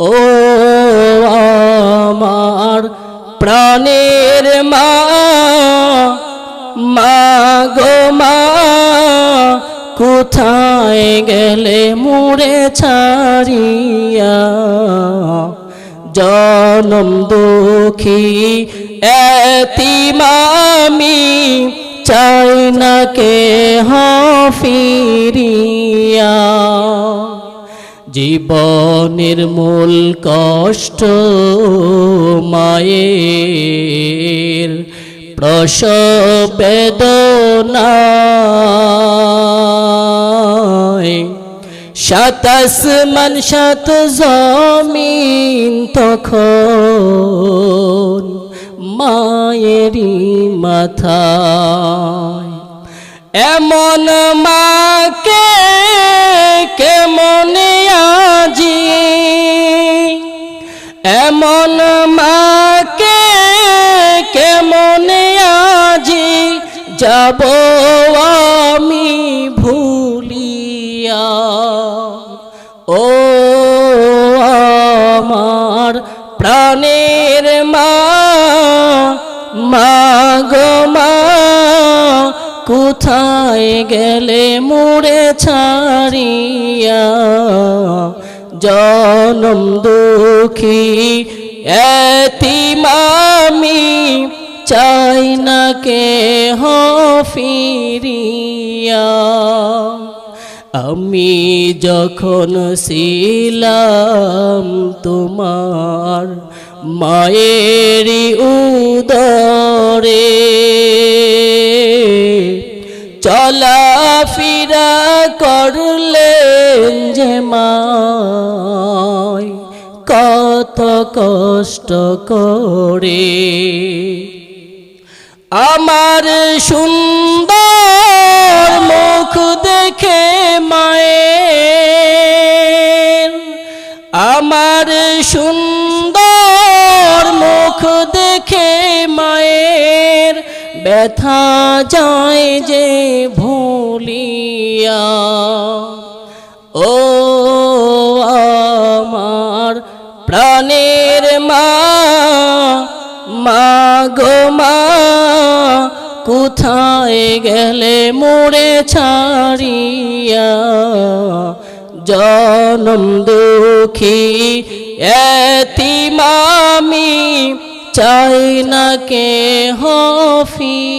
ও আমার প্রাণের মা মা গো মা, কোথায় গেলে মুড়ে ছাড়িয়া? জনম দুঃখী এতিমামি চাই না কে হফিরিয়া জীবনের মূল কষ্ট মায়ের প্রসব বেদনায়। সাতাস মান সাত জমিন তখন মায়েরই মাথায়। এমন মাকে এমন মাকে কেমন আজি যাব আমি ভুলিয়া? ও আমার প্রাণের মা মা মা, কোথায় গেলে মুড়ে ছাড়িয়া? জনম দুঃখী, এতিমামি চাই না কে আমি যখন ছিলাম তোমার মায়েরই উদরে চলা ফিরা করলেন যে মায় কত কষ্ট করে আমার সুন্দর মুখ দেখে মায়ের, আমার সুন্দর মুখ দেখে মায়ের ব্যথা যায় যে ভুলিয়া। ও প্রাণের মা মা গো মা, কোথায় গেলে মোড়ে ছাড়িয়া? জনম দুঃখী এতিমামি চাই না কে হফিরিয়া